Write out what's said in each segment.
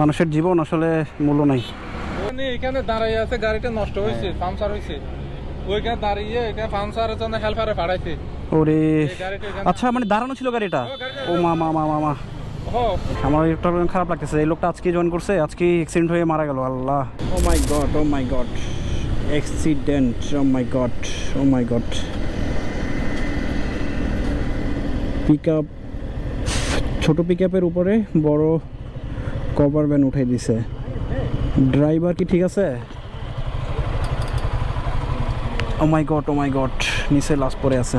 মানুষের জীবন আসলে মূল্য নাই। এখানে দাঁড়িয়ে আছে গাড়িটা নষ্ট হয়েছে পাংচার হয়েছে ওইখানে দাঁড়িয়ে এখানে পাংচারের জন্য হেল্পারে পাঠাইছে ওরে আচ্ছা মানে দাঁড়ানো ছিল গাড়িটা? ও, মা মা মা মা মা। আমার একটা খারাপ লাগতেছে। এই লোকটা আজকে জয়েন করছে আজকে অ্যাক্সিডেন্ট হয়ে মারা গেল আল্লাহ। ও my God oh my God accident oh my God oh my God pickup ছোটো পিক আপের উপরে বড় কভার ভ্যান উঠাই দিছে। ড্রাইভার কি ঠিক আছে? ও my God oh my god নিচে লাশ পড়ে আছে।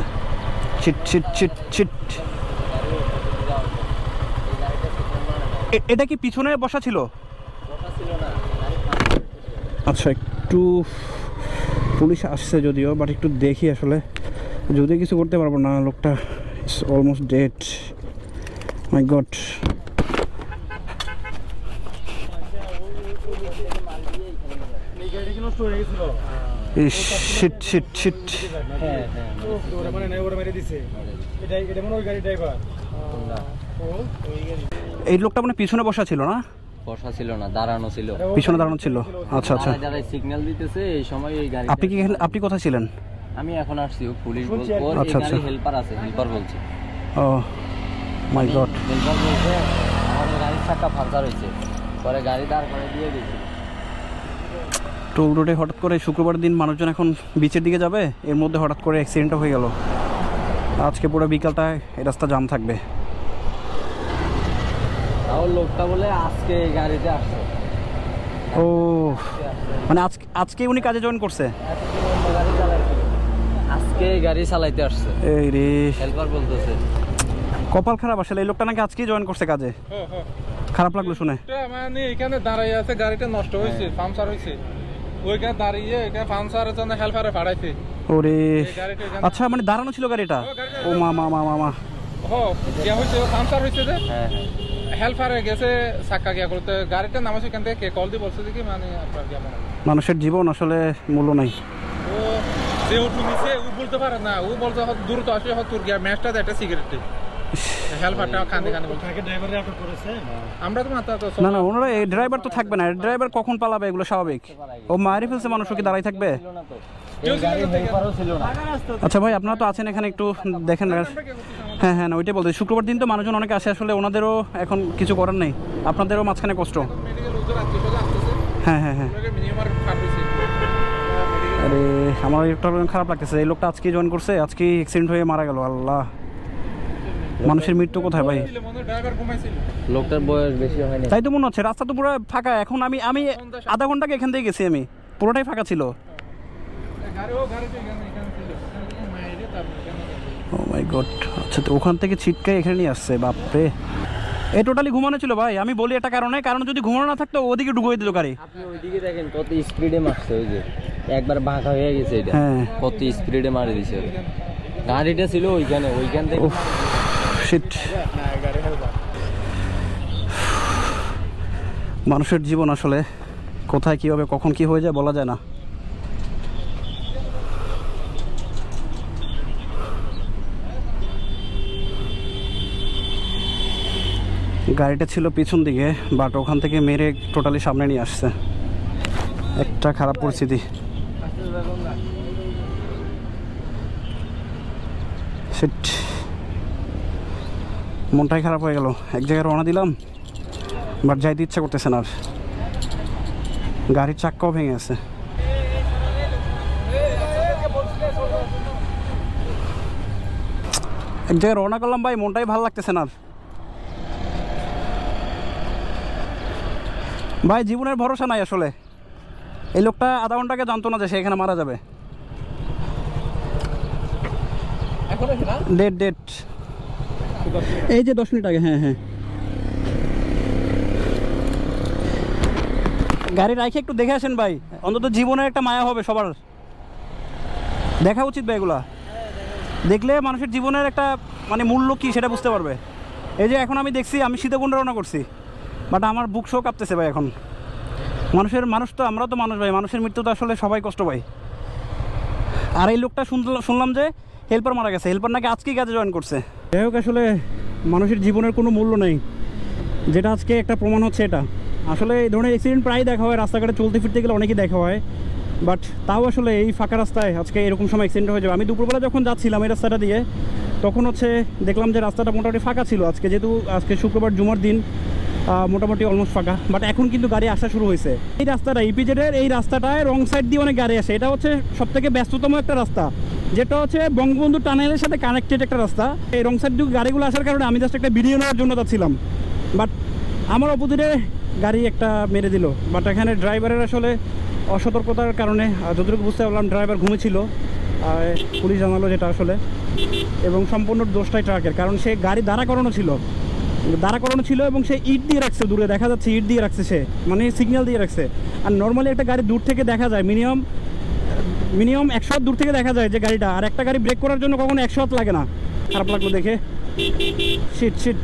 চিট চিট চিট চিট এটা কি পিছনে বসা ছিল? আচ্ছা একটু পুলিশ আসছে যদিও বাট একটু দেখি আসলে। যদি কিছু করতে পারব না, লোকটা is almost dead my God shit shit shit এই লোকটা মানে পিছনে বসা ছিল না? বসা ছিল না দাঁড়ানো ছিল। পিছনে দাঁড়ানো ছিল। আচ্ছা আচ্ছা। যারা সিগন্যাল দিতেছে এই সময় এই গাড়ি আপনি কি আপনি কোথায় ছিলেন? আমি এখন আসছি পুলিশ বলছে আচ্ছা, আচ্ছা। হেল্পার আছে হেল্পার বলছে। ও মাই গড হেল্পার বলছে আমাদের গাড়ির চাকা ফাঁকা হয়েছে। পরে গাড়ি দাঁড় করে দিয়ে গেছি। টোল রোডে হঠাৎ করে শুক্রবার দিন মানুষজন এখন বিচের দিকে যাবে। এর মধ্যে হঠাৎ করে অ্যাক্সিডেন্টও হয়ে গেল। আজকে পুরো বিকালটায় এই রাস্তা জাম থাকবে। লোকটা বলে আজকে গাড়িতে আসছে। ও মানে আজকে আজকে উনি কাজে জয়েন করছে? আজকে গাড়ি চালাইতে আসছে। এই রে। হেল্পার বলতেছে। কপাল খারাপ আসলে এই লোকটা নাকি আজকেই জয়েন করছে কাজে? হ হ খারাপ লাগল শুনে? মানে এখানে দাঁড়িয়ে আছে গাড়িটা নষ্ট হয়েছে পাংচার হয়েছে ওইখানে দাঁড়িয়ে এখানে পাংচারের জন্য হেল্পারে পাঠাইছে। ওরে আচ্ছা মানে দাঁড়ানো ছিল গাড়িটা? ও, মা মা মা মা মা। হ কে হয়েছে পাংচার হয়েছে যে। হ্যাঁ হ্যাঁ। হেল্পারে গেছে চাক্কা গিয়া করতে। গাড়িটা নামাছে এখান থেকে কে? কল দিয়ে বলছে কি মানে আপনার কেমন? মানুষের জীবন আসলে মূল্য নাই। ও যে উঠু নিছে ও বলতে পারে না। ও বলতে হয় দ্রুত আসলে হয় তোর গিয়া ম্যাচটা একটা সিগারেট না না ওনারা এই ড্রাইভার তো থাকবে না। ড্রাইভার কখন পালাবে এগুলো স্বাভাবিক? ও মারি ফেলছে মানুষ কি দাঁড়াই থাকবে? ছিল না তো এই গাড়ির হেল্পারও ছিল না। আচ্ছা ভাই আপনারা তো আছেন এখানে একটু দেখেন। না। হ্যাঁ হ্যাঁ না ওইটাই বলতে শুক্রবার দিন তো মানুষজন অনেকে আসে আসলে ওনাদেরও এখন কিছু করার নেই। আপনাদেরও মাঝখানে কষ্ট। হ্যাঁ হ্যাঁ হ্যাঁ। আরে আমার একটা খারাপ লাগতেছে। এই লোকটা আজকে জয়েন করছে আজকে অ্যাক্সিডেন্ট হয়ে মারা গেল। আল্লাহ। মানুষের মৃত্যু কোথায় ভাই? লোকটার বয়স বেশি হয়নি। তাই তো মনে হচ্ছে রাস্তা তো পুরো ফাঁকা। এখন আমি আমি আধা ঘণ্টা এখান থেকে গেছি আমি। পুরোটাই ফাঁকা ছিল। ও মাই গড আচ্ছা তো ওখান থেকে ছিটকাই এখানে নিয়ে আসছে বাপরে। এ টোটালি ঘুমানো ছিল ভাই। আমি বলি একটা কারণে কারণ যদি ঘুমানো না থাকতো ওদিকে ডুবুয়ে দিল গাড়ি। আপনি ওইদিকে দেখেন কত স্পিডে মারছে ওই যে। একবার বাঁকা হয়ে গেছে এটা। হ্যাঁ। কত স্পিডে মারি দিছে। গাড়িটা ছিল ওইখানে ওইখান থেকে শিট মানুষের জীবন আসলে কোথায় কীভাবে কখন কি হয়ে যায় বলা যায় না। গাড়িটা ছিল পিছন দিকে বাট ওখান থেকে মেরে টোটালি সামনে নিয়ে আসছে। একটা খারাপ পরিস্থিতি। শিট মনটাই খারাপ হয়ে গেল। এক জায়গায় রওনা দিলাম বাট যাইতে ইচ্ছা করতেছে না আর। গাড়ির চাক্কাও ভেঙে আছে এক জায়গায় রওনা করলাম ভাই মনটাই ভালো লাগতেছে না আর। ভাই জীবনের ভরসা নাই আসলে। এই লোকটা আধা ঘন্টাকে জানতো না যে সে এখানে মারা যাবে। ডেট ডেট এই যে দশ মিনিট আগে হ্যাঁ হ্যাঁ। গাড়ি রাখে একটু দেখে আসেন ভাই। অন্তত জীবনের একটা মায়া হবে সবার। দেখা উচিত ভাই এগুলা। দেখলে মানুষের জীবনের একটা মানে মূল্য কি সেটা বুঝতে পারবে। এই যে এখন আমি দেখছি, আমি সীতাকুণ্ড রওনা করছি। বাট আমার বুক শো কাঁপতেছে ভাই এখন। মানুষের, মানুষ তো আমরা তো মানুষ ভাই। মানুষের মৃত্যু তো আসলে সবাই কষ্ট পাই আর এই লোকটা শুনলাম যে হেল্পার মারা গেছে। হেল্পার নাকি আজকেই কাজে জয়েন করছে। যাই হোক, আসলে মানুষের জীবনের কোনো মূল্য নেই। যেটা আজকে একটা প্রমাণ হচ্ছে এটা। আসলে এই ধরনের অ্যাক্সিডেন্ট প্রায় দেখা হয়, রাস্তাঘাটে চলতে ফিরতে গেলে অনেকেই দেখা হয়। বাট তাও আসলে এই ফাঁকা রাস্তায় আজকে এরকম সময় অ্যাক্সিডেন্ট হয়ে যাবে। আমি দুপুরবেলা যখন যাচ্ছিলাম এই রাস্তাটা দিয়ে, তখন হচ্ছে দেখলাম যে রাস্তাটা মোটামুটি ফাঁকা ছিল। আজকে যেহেতু, আজকে শুক্রবার, জুমার দিন। মোটামুটি অলমোস্ট ফাঁকা। বাট এখন কিন্তু গাড়ি আসা শুরু হয়েছে। এই রাস্তাটা ইপিজেডের এই রাস্তাটায় রং সাইড দিয়ে অনেক গাড়ি আসে। এটা হচ্ছে সব থেকে ব্যস্ততম একটা রাস্তা। যেটা হচ্ছে বঙ্গবন্ধু টানেলের সাথে কানেক্টেড একটা রাস্তা। এই রং সাইড দিয়ে গাড়িগুলো আসার কারণে আমি জাস্ট একটা ভিডিও নেওয়ার জন্য যাচ্ছিলাম। বাট আমার অপোজিটে গাড়ি একটা মেরে দিল। বাট এখানে ড্রাইভারের আসলে অসতর্কতার কারণে যতটুকু বুঝতে পারলাম ড্রাইভার ঘুমেছিল পুলিশ জানালো যেটা আসলে। এবং সম্পূর্ণ দোষটাই ট্রাকের কারণ সে গাড়ি দাঁড়া করানো ছিল। দাঁড়া করানো ছিল এবং সে ইট দিয়ে রাখছে দূরে, দেখা যাচ্ছে ইট দিয়ে রাখছে সে মানে সিগন্যাল দিয়ে রাখছে। আর নর্মালি একটা গাড়ি দূর থেকে দেখা যায় মিনিমাম মিনিমাম একশো হাত দূর থেকে দেখা যায় যে গাড়িটা। আর একটা গাড়ি ব্রেক করার জন্য কখনো একশো হাত লাগে না। খারাপ লাগল দেখে। Shit shit